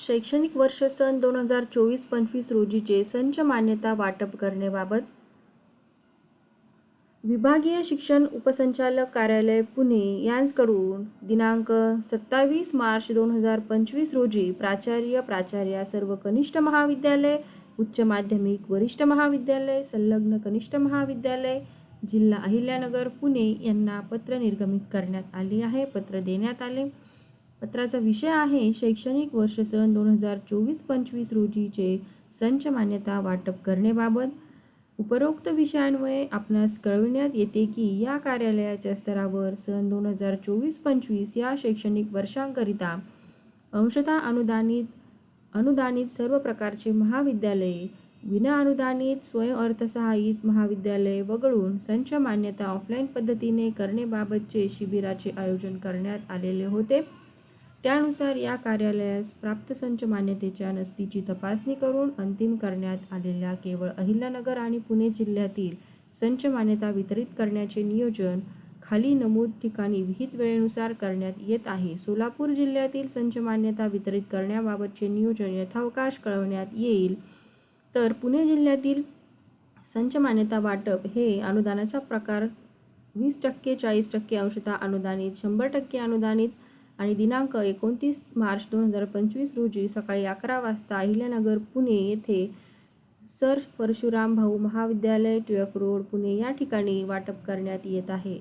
शैक्षणिक वर्ष सन दोन हजार चोवीस पंचवीस रोजीचे संच मान्यता वाटप करण्याबाबत विभागीय शिक्षण उपसंचालक कार्यालय पुणे यांकडून दिनांक सत्तावीस मार्च दोन हजार पंचवीस रोजी प्राचार्य प्राचार्या सर्व कनिष्ठ महाविद्यालय उच्च माध्यमिक वरिष्ठ महाविद्यालय संलग्न कनिष्ठ महाविद्यालय जिल्हा अहिल्यानगर पुणे यांना पत्र निर्गमित करण्यात आले आहे. पत्र देण्यात आले. पत्राचा विषय आहे शैक्षणिक वर्ष सन दोन हजार चोवीस पंचवीस रोजीचे संच मान्यता वाटप करण्याबाबत. उपरोक्त विषयांमुळे आपणास कळविण्यात येते की या कार्यालयाच्या स्तरावर सन दोन हजार चोवीस पंचवीस या शैक्षणिक वर्षांकरिता अंशतः अनुदानित अनुदानित सर्व प्रकारचे महाविद्यालये विनाअनुदानित स्वयंअर्थसहाय्यित महाविद्यालये वगळून संच मान्यता ऑफलाईन पद्धतीने करण्याबाबतचे शिबिराचे आयोजन करण्यात आलेले होते. त्यानुसार या कार्यालयास प्राप्त संच मान्यतेच्या नस्तीची तपासणी करून अंतिम करण्यात आलेल्या केवळ अहिल्यानगर आणि पुणे जिल्ह्यातील संच मान्यता वितरित करण्याचे नियोजन खाली नमूद ठिकाणी विहित वेळेनुसार करण्यात येत आहे. सोलापूर जिल्ह्यातील संच मान्यता वितरित करण्याबाबतचे नियोजन यथावकाश कळवण्यात येईल. तर पुणे जिल्ह्यातील संच मान्यता वाटप हे अनुदानाचा प्रकार वीस टक्के चाळीस टक्के अंशतः अनुदानित शंभर टक्के अनुदानित आणि दिनांक एकोणतीस मार्च दोन हजार पंचवीस रोजी सकाळी अकरा वाजता अहिल्यानगर पुणे येथे सर परशुराम भाऊ महाविद्यालय टिळक रोड पुणे या ठिकाणी वाटप करण्यात येत आहे.